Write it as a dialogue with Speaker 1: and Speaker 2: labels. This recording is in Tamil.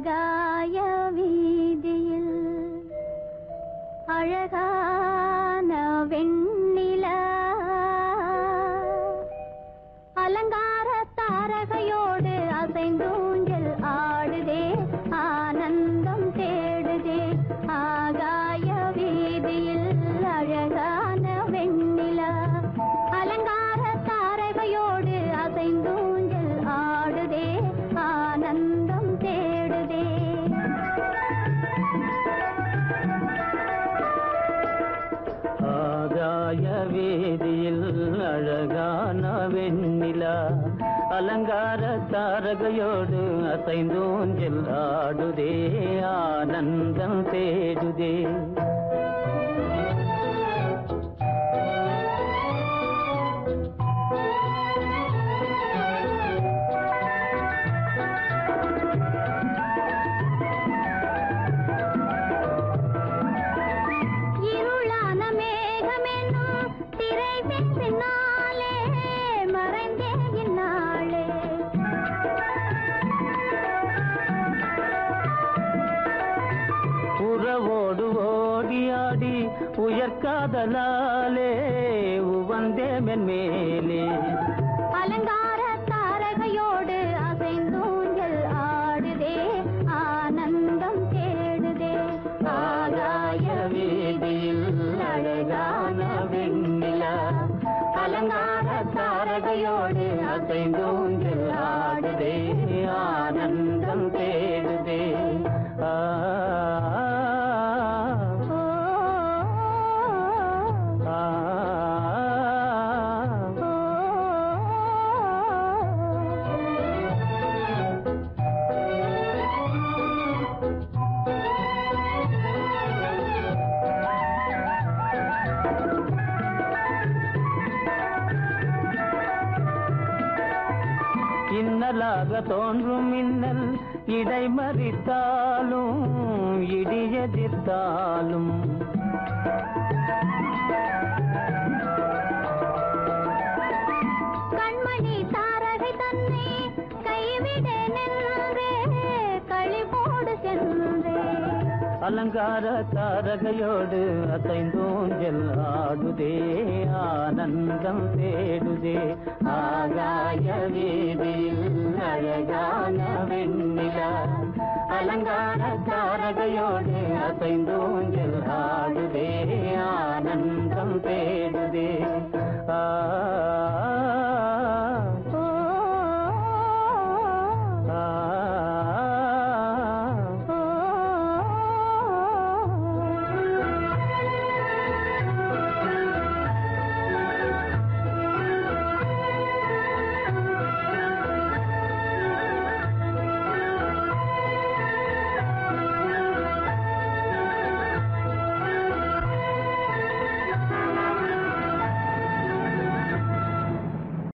Speaker 1: ஆகாய அலங்கார தாரகையோடு அசைந்தோஞ்சல் ஆடுதே ஆனந்தம் தேடுதே.
Speaker 2: உறவோடு ஓடியாடி உயர்காதலாலே உவந்தே மென் மேலே.
Speaker 1: அலங்கார தாரகையோடு அசைந்தூஞ்சல் ஆடுதே ஆனந்தம் தேடுதே.
Speaker 2: ஆகாய வீதியில் அழகான வெண்ணிலா. அலங்கார தாரகையோடு
Speaker 1: அசைந்தூ
Speaker 2: இன்னலாக தோன்றும் மின்னல் இடை மறித்தாலும் இடியெதிர்த்தாலும்
Speaker 1: கண்மணி
Speaker 2: அலங்கார தாரகையோடு அசைந்தோஞ்சல் ஆடுதே ஆனந்தம் தேடுதே. ஆகாய வீதியில் அழகான வெண்ணிலா அலங்கார தாரகையோடு அசைந்தோஞ்சல் ஆடுதே ஆனந்தம் தேடுதே. ஆ